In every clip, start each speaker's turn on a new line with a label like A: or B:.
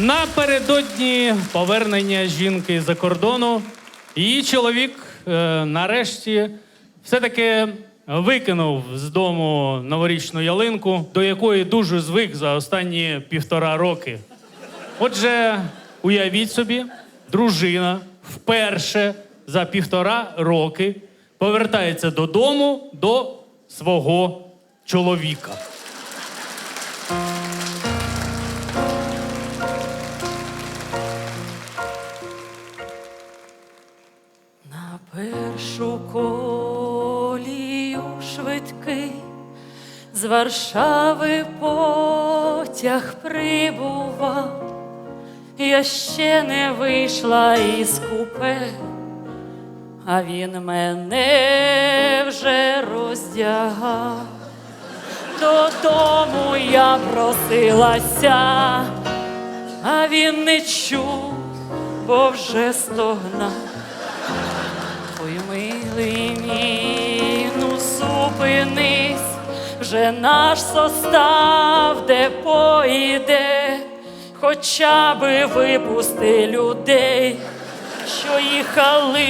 A: Напередодні повернення жінки за кордону, її чоловік е, нарешті все-таки викинув з дому новорічну ялинку, до якої дуже звик за останні півтора роки. Отже, уявіть собі, дружина вперше за півтора роки повертається додому до свого чоловіка.
B: Першу колію швидкий з Варшави потяг прибував. Я ще не вийшла із купе, а він мене вже роздягав. Додому я просилася, а він не чув, бо вже стогнав. Ой, милий мій, ну зупинись, вже наш состав де поїде, хоча би випусти людей, що їхали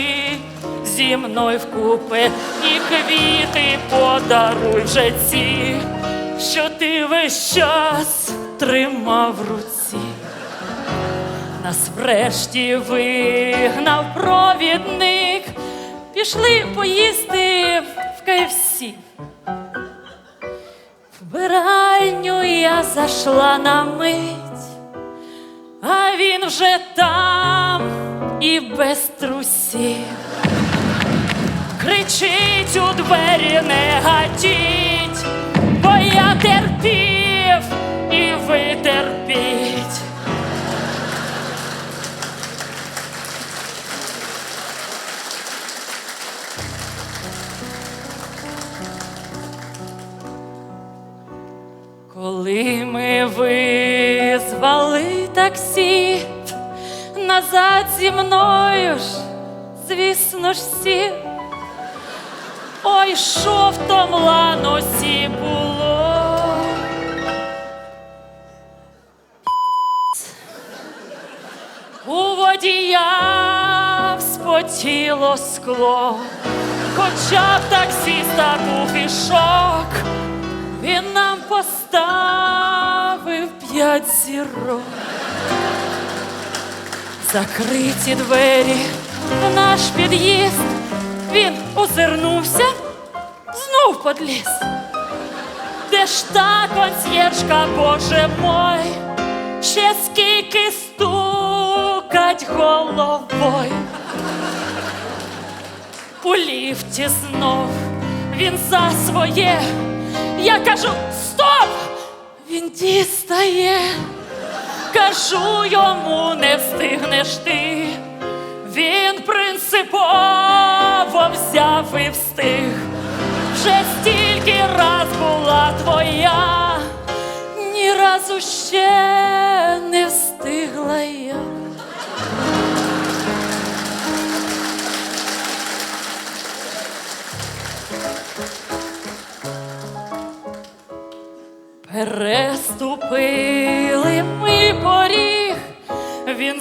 B: зі мною в купе, і квіти подаруй вже ці, що ти весь час тримав в руці. Нас врешті вигнав провідник. Пішли поїсти в КФС. В биральню я зайшла на мить, а він вже там і без трусів. Кричить у двері, не гатіть, Коли ми визвали таксі, назад зі мною ж, звісно ж, сів. Ой, що в том ланосі було. У водія вспотіло скло, хоча б таксіста був і шок. Він поставив п'ять зірок. Закриті двері в наш під'їзд. Він озирнувся, знов подліз. Де ж та консьєржка, боже мой, ще скільки стукать головою. У ліфті знов він за своє. Я кажу! Він дістає. Кажу йому, не встигнеш ти. Він принципово взяв і встиг. Вже стільки раз була твоя, ні разу ще Переступили ми поріг, він